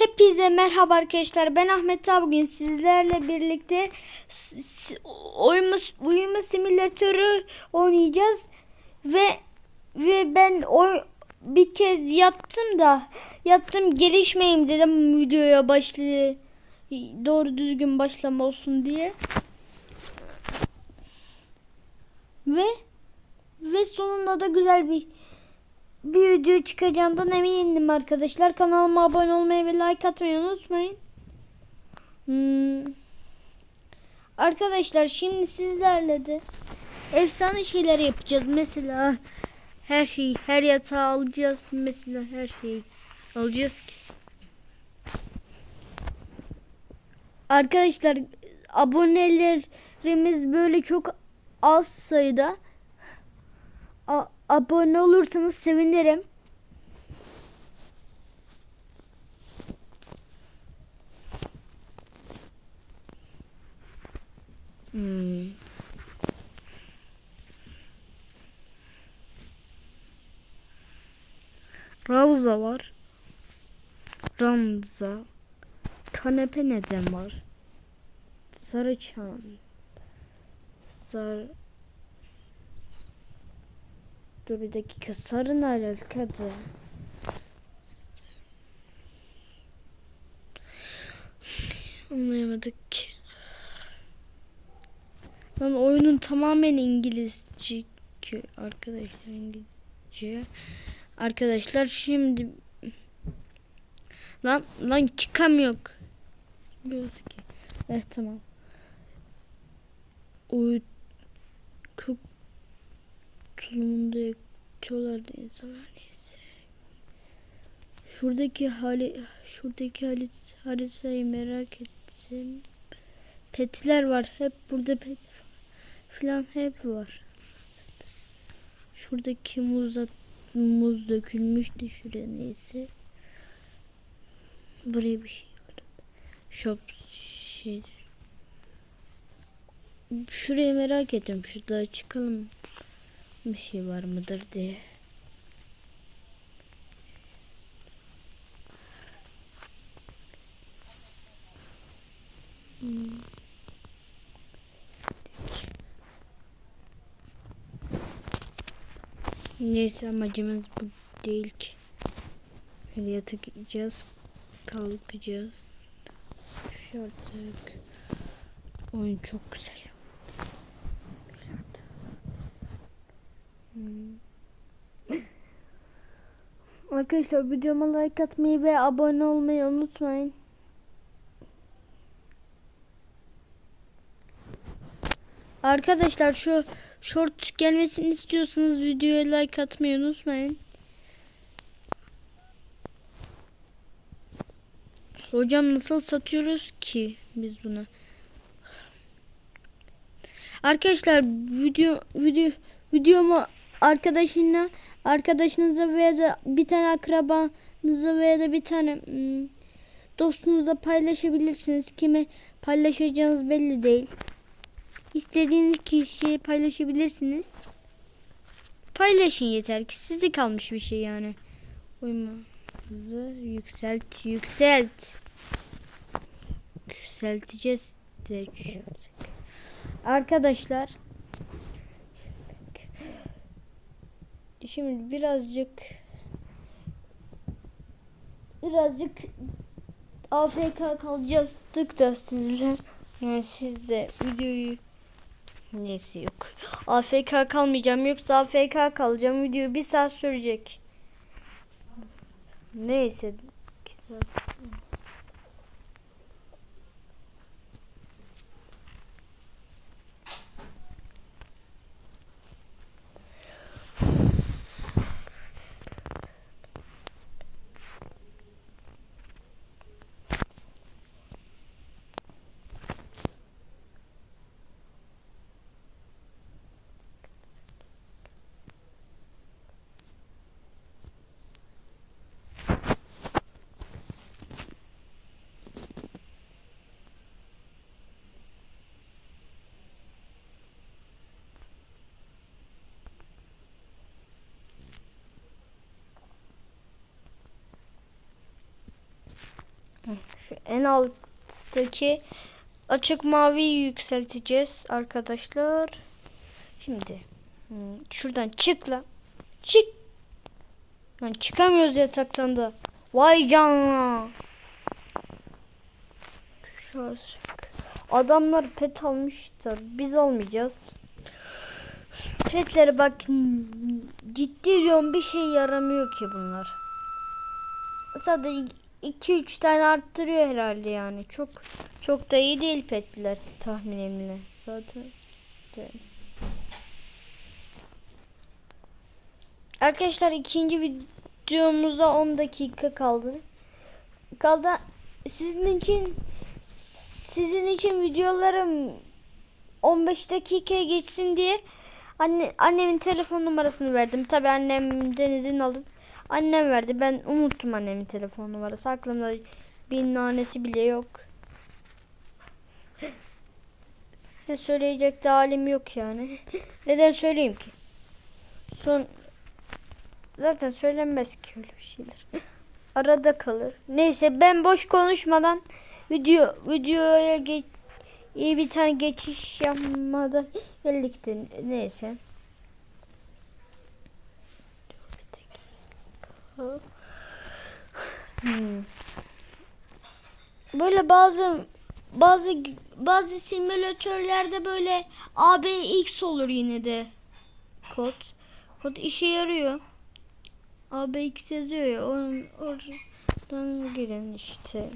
Hepinize merhaba arkadaşlar. Ben Ahmet Ağa. Bugün sizlerle birlikte uyuma, uyuma simülatörü oynayacağız. Ve ve ben oy, bir kez yattım da yattım gelişmeyeyim dedim videoya başlı doğru düzgün başlama olsun diye. Ve ve sonunda da güzel bir bir video çıkacağından emindim arkadaşlar. Kanalıma abone olmayı ve like atmayı unutmayın. Hmm. Arkadaşlar şimdi sizlerle de efsane şeyler yapacağız. Mesela her şeyi, her yatağı alacağız. Mesela her şeyi alacağız ki. Arkadaşlar abonelerimiz böyle çok az sayıda. A- abone olursanız sevinirim. Hmm. Ravza var. Ramza. Kanepe neden var? Sarıçam. Sar Dur bir dakika. Sarı ne alakalı? Anlayamadık ki. Lan oyunun tamamen İngilizce arkadaşlar İngilizce. Arkadaşlar şimdi lan lan çıkamıyor. Biliyoruz ki. Evet tamam. Uy kök tulumunda yakıyorlar da insanlar neyse. Şuradaki hali şuradaki hali haritayı merak ettim. Petler var. Hep burada pet falan hep var. Şuradaki muz muz dökülmüştü şuraya neyse. Buraya bir şey var. Shop şey. Şurayı merak ettim. Şurada çıkalım. Bir şey var mıdır diye. Hmm. Neyse amacımız bu değil ki. Şöyle yatacağız. Kalkacağız. Şu artık. Oyun çok güzel yaptı. Hmm. Arkadaşlar videoma like atmayı ve abone olmayı unutmayın. Arkadaşlar şu short gelmesini istiyorsanız videoya like atmayı unutmayın. Hocam nasıl satıyoruz ki biz bunu? Arkadaşlar video video videomu arkadaşına arkadaşınıza veya da bir tane akrabanıza veya da bir tane hmm, dostunuza paylaşabilirsiniz. Kime paylaşacağınız belli değil. İstediğiniz kişiye paylaşabilirsiniz. Paylaşın yeter ki size kalmış bir şey yani. Uyuma hızı yükselt yükselt. Yükselteceğiz de Arkadaşlar Şimdi birazcık birazcık AFK kalacağız da sizler. Yani siz de videoyu neyse yok. AFK kalmayacağım yoksa AFK kalacağım. Video bir saat sürecek. Neyse. Şu en alttaki açık maviyi yükselteceğiz arkadaşlar. Şimdi hmm, şuradan çık la. Çık. Lan çıkamıyoruz yataktan da. Vay canına. Adamlar pet almışlar. Biz almayacağız. Petlere bak ciddi diyorum bir şey yaramıyor ki bunlar. Sadece 2-3 tane arttırıyor herhalde yani. Çok çok da iyi değil petler tahminimle. Zaten Arkadaşlar ikinci videomuza 10 dakika kaldı. Kaldı. Sizin için sizin için videolarım 15 dakikaya geçsin diye anne annemin telefon numarasını verdim. Tabi annemden izin aldım. Annem verdi. Ben unuttum annemin telefon numarası. Aklımda bir nanesi bile yok. Size söyleyecek de halim yok yani. Neden söyleyeyim ki? Son zaten söylenmez ki öyle bir şeyler. Arada kalır. Neyse ben boş konuşmadan video videoya geç iyi bir tane geçiş yapmadan geldik de neyse. Dur bir dakika. Hmm. Böyle bazı bazı bazı simülatörlerde böyle ABX olur yine de kod. Kod işe yarıyor. ABX yazıyor ya or- oradan girin işte.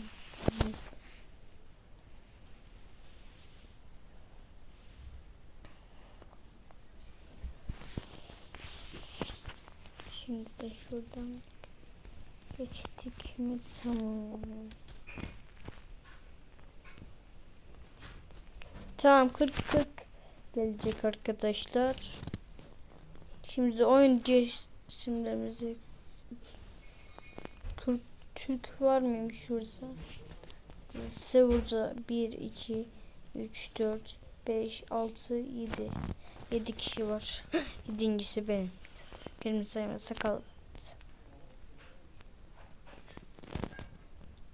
Şimdi de şuradan geçtik mi tamam. Tamam 40 40 gelecek arkadaşlar. Şimdi oyun isimlerimizi Türk, Türk var mıymış şurada? Sevurda 1 2 3 4 5 6 7 7 kişi var. Yedincisi benim. Sayma sakal.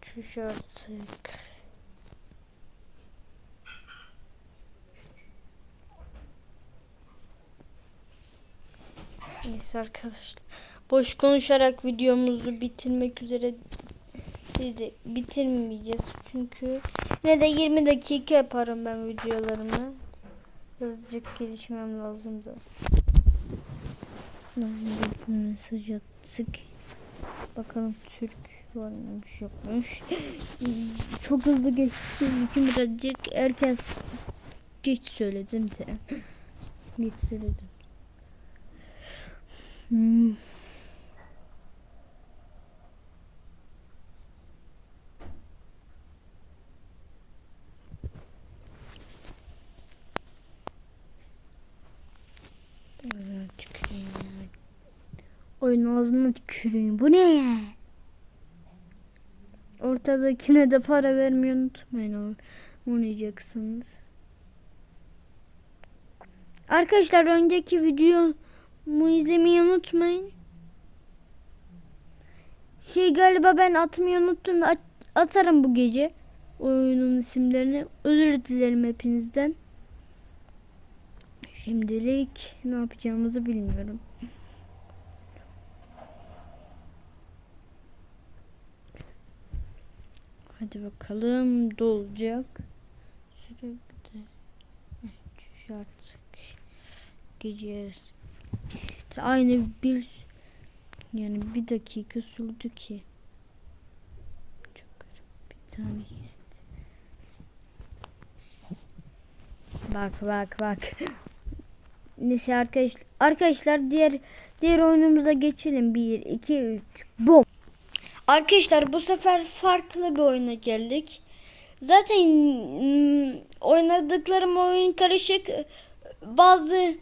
Çüş artık. Neyse arkadaşlar. Boş konuşarak videomuzu bitirmek üzere dedi. Bitirmeyeceğiz çünkü ne de 20 dakika yaparım ben videolarımı. Birazcık gelişmem lazım mesaj attık. Bakalım Türk var mıymış yokmuş. Çok hızlı geçtiğim için birazcık erken geç söyledim de. Geç söyledim. Hmm. Ağzına tüküreyim ya. Oyun ağzına tüküreyim. Bu ne ya? Ortadakine de para vermeyi unutmayın. Oynayacaksınız. Arkadaşlar önceki videomu izlemeyi unutmayın. Şey galiba ben atmayı unuttum da at- atarım bu gece oyunun isimlerini. Özür dilerim hepinizden. Şimdilik ne yapacağımızı bilmiyorum. Hadi bakalım dolacak. Süre bir de Çüş artık. Gece yarısı. İşte aynı bir yani bir dakika sürdü ki. Çok garip. Bir tane isti. Bak bak bak. Neyse arkadaşlar. Arkadaşlar diğer diğer oyunumuza geçelim. 1 2 3 bom. Arkadaşlar bu sefer farklı bir oyuna geldik. Zaten mm, oynadıklarım oyun karışık. Bazı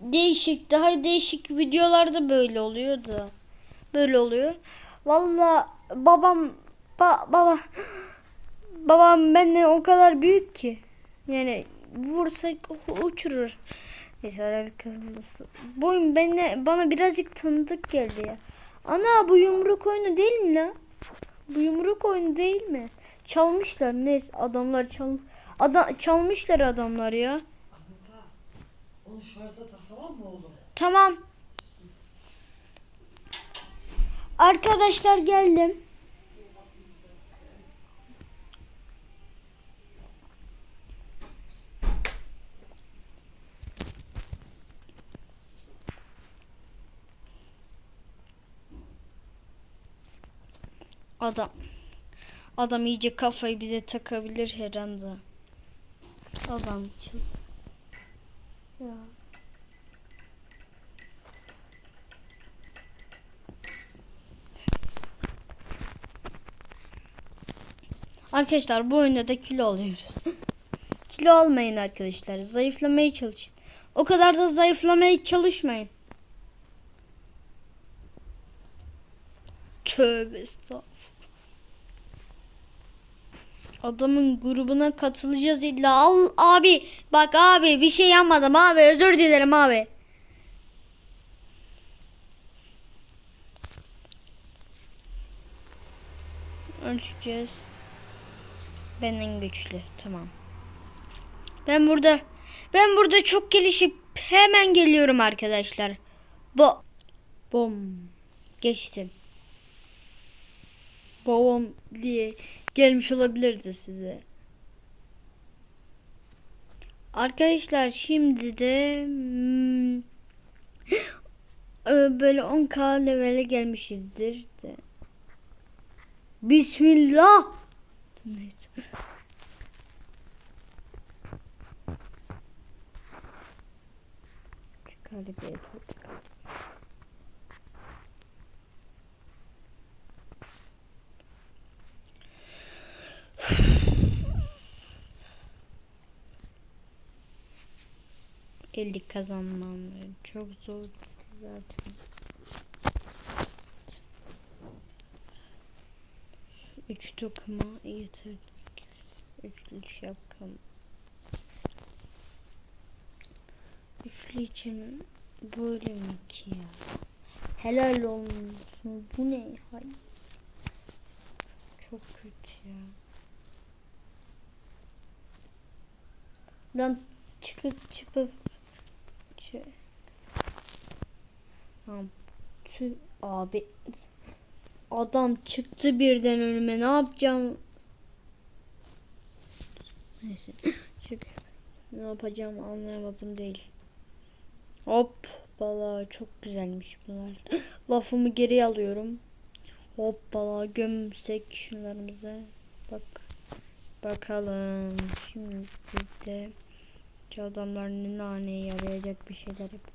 değişik daha değişik videolarda böyle oluyor da. Böyle oluyor. Valla babam ba, baba babam benden o kadar büyük ki. Yani vursak uçurur. Neyse alakası. Bu oyun bana, bana birazcık tanıdık geldi ya. Ana bu yumruk oyunu değil mi la? Bu yumruk oyunu değil mi? Çalmışlar neyse adamlar çal Ada çalmışlar adamlar ya. Ağa, onu şarja tak tamam mı oğlum? Tamam. Arkadaşlar geldim. Adam. Adam iyice kafayı bize takabilir her anda. Adam çıl. Ya. Arkadaşlar bu oyunda da kilo alıyoruz. kilo almayın arkadaşlar. Zayıflamaya çalışın. O kadar da zayıflamaya çalışmayın. Tövbe estağfurullah. Adamın grubuna katılacağız illa. Al abi bak abi bir şey yapmadım abi özür dilerim abi. Ölçeceğiz. Ben en güçlü. Tamam. Ben burada ben burada çok gelişip hemen geliyorum arkadaşlar. Bu bom geçtim. Bom diye gelmiş olabilirdi size. Arkadaşlar şimdi de hmm, böyle 10k levele gelmişizdir de. Bismillah. Neyse. Galibiyet aldık. Elli kazanmam çok zor zaten. Üç dokuma yeter. Üçlü şapkam. Üçlü için böyle mi ki ya? Helal olsun. Bu ne? Hay. Çok kötü ya. Lan çıkıp çıkıp çık. Lan tüh abi. Adam çıktı birden önüme. Ne yapacağım? Neyse. Şaka. Ne yapacağım anlayamadım değil. Hop bala çok güzelmiş bunlar. Lafımı geri alıyorum. Hop bala gömsek şunlarımıza. Bak. Bakalım. Şimdi de adamlar ne naneye yarayacak bir şeyler yapıyor.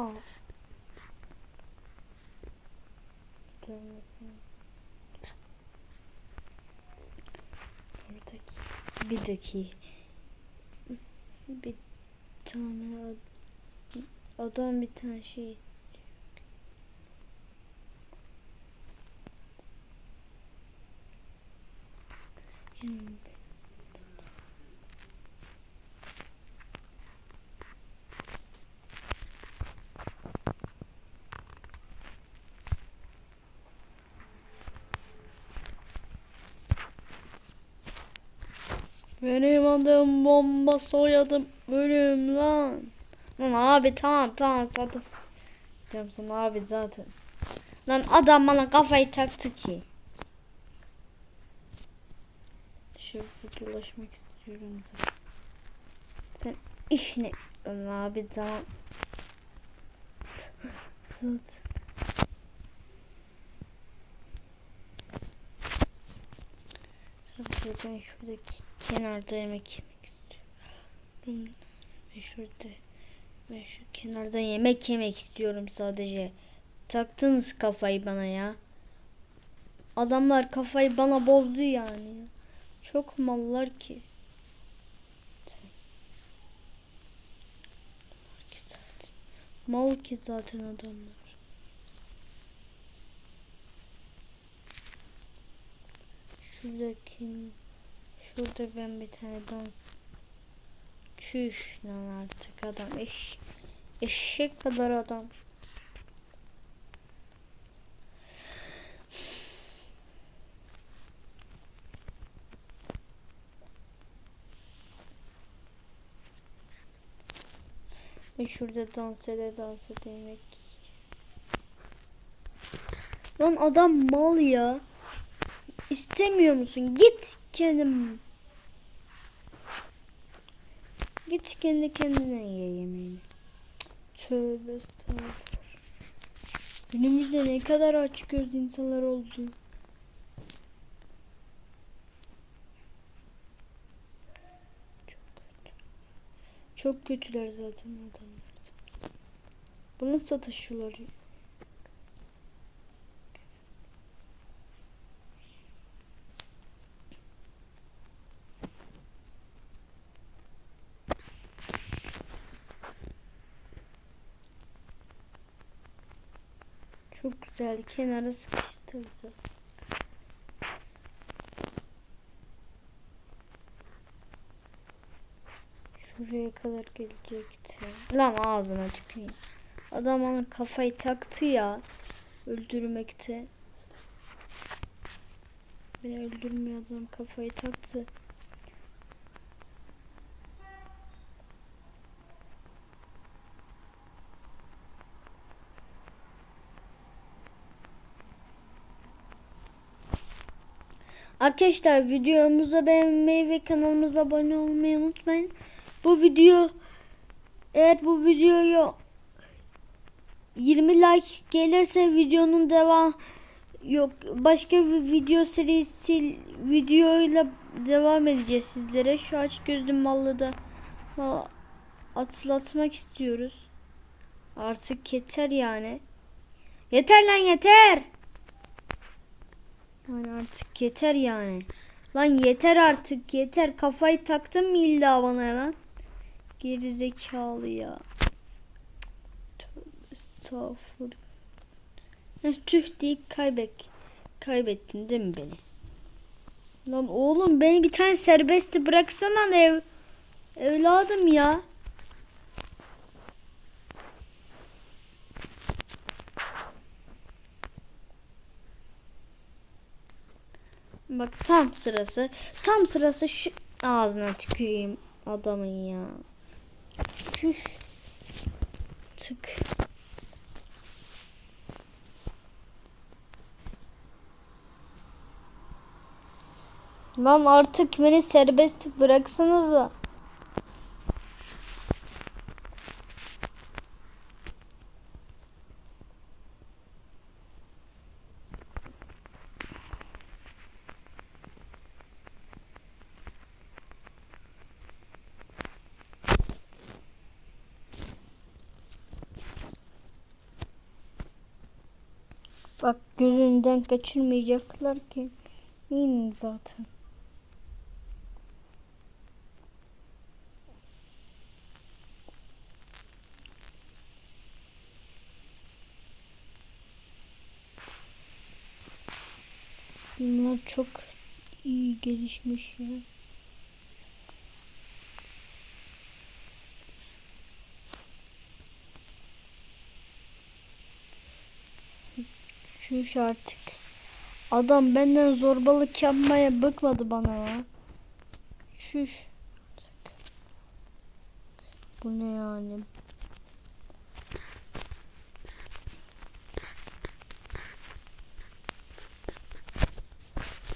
Aa. Görmesin. Buradaki bir dakika. Bir tane ad- adam bir tane şey Yirmi Benim adım bomba soyadım ölüm lan. Lan abi tamam tamam zaten. Diyeceğim sana abi zaten. Lan adam bana kafayı taktı ki. Dışarıda dolaşmak istiyorum zaten. Sen iş ne? Lan abi tamam. Zaten. Ben şuradaki kenarda yemek yemek istiyorum. Ve şurada ve şu kenarda yemek yemek istiyorum sadece. Taktınız kafayı bana ya. Adamlar kafayı bana bozdu yani. Çok mallar ki. Mal ki zaten adamlar. Şuradaki şurada ben bir tane dans Çüş lan artık adam eş eşek kadar adam. Ve şurada dans ede dans ede yemek Lan adam mal ya. İstemiyor musun? Git kendim. Git kendi kendine ye yemeğini. Tövbe estağfurullah. Günümüzde ne kadar aç gözlü insanlar oldu. Çok kötüler zaten adamlar. Bunu satışıyorlar. Çok güzel kenara sıkıştırdı. Şuraya kadar gelecekti. Lan ağzına tüküreyim. Adam ona kafayı taktı ya. Öldürmekte. Beni öldürmüyor adam kafayı taktı. Arkadaşlar videomuza beğenmeyi ve kanalımıza abone olmayı unutmayın. Bu video eğer bu videoya 20 like gelirse videonun devam yok başka bir video serisi videoyla devam edeceğiz sizlere. Şu aç gözlü mallı da atlatmak istiyoruz. Artık yeter yani. Yeter lan yeter. Yani artık yeter yani. Lan yeter artık yeter. Kafayı taktın mı illa bana lan? Geri zekalı ya. Estağfurullah. Heh, tüh deyip kaybet. Kaybettin değil mi beni? Lan oğlum beni bir tane serbest bıraksana ev. Evladım ya. Bak tam sırası. Tam sırası şu ağzına tüküreyim adamın ya. Çüş. Tık. Lan artık beni serbest bıraksanıza. Bak gözünden kaçırmayacaklar ki. İyi zaten. Bunlar çok iyi gelişmiş ya. Şuş artık. Adam benden zorbalık yapmaya bıkmadı bana ya. Şuş. Bu ne yani?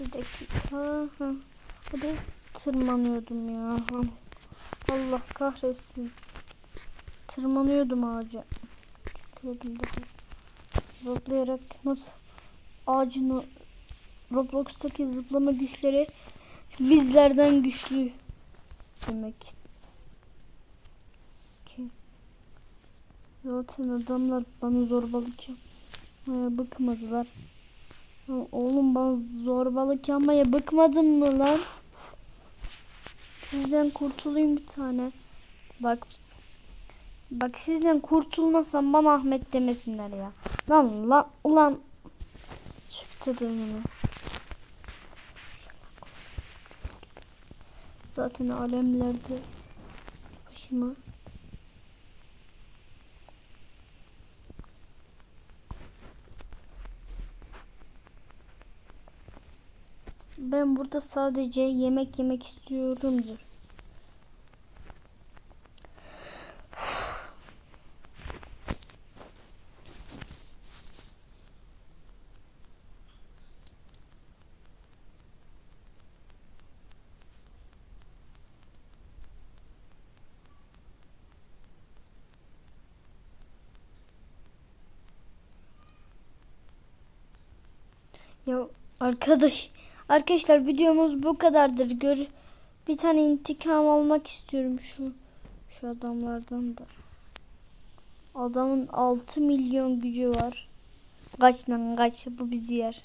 Bir dakika. Ha. Hadi tırmanıyordum ya. Allah kahretsin. Tırmanıyordum ağaca. Çıkıyordum daha. Zıplayarak nasıl ağacın o Roblox'taki zıplama güçleri bizlerden güçlü demek ki. Zaten adamlar bana zorbalık yap. Ha, bıkmadılar. Oğlum bana zorbalık yapmaya bıkmadın mı lan? Sizden kurtulayım bir tane. Bak. Bak sizden kurtulmasam bana Ahmet demesinler ya. Lan lan ulan. Çıktı dönümü. Zaten alemlerde başıma Ben burada sadece yemek yemek istiyorumdur. Ya arkadaş arkadaşlar videomuz bu kadardır. Gör bir tane intikam almak istiyorum şu şu adamlardan da. Adamın 6 milyon gücü var. Kaç lan kaç bu bizi yer.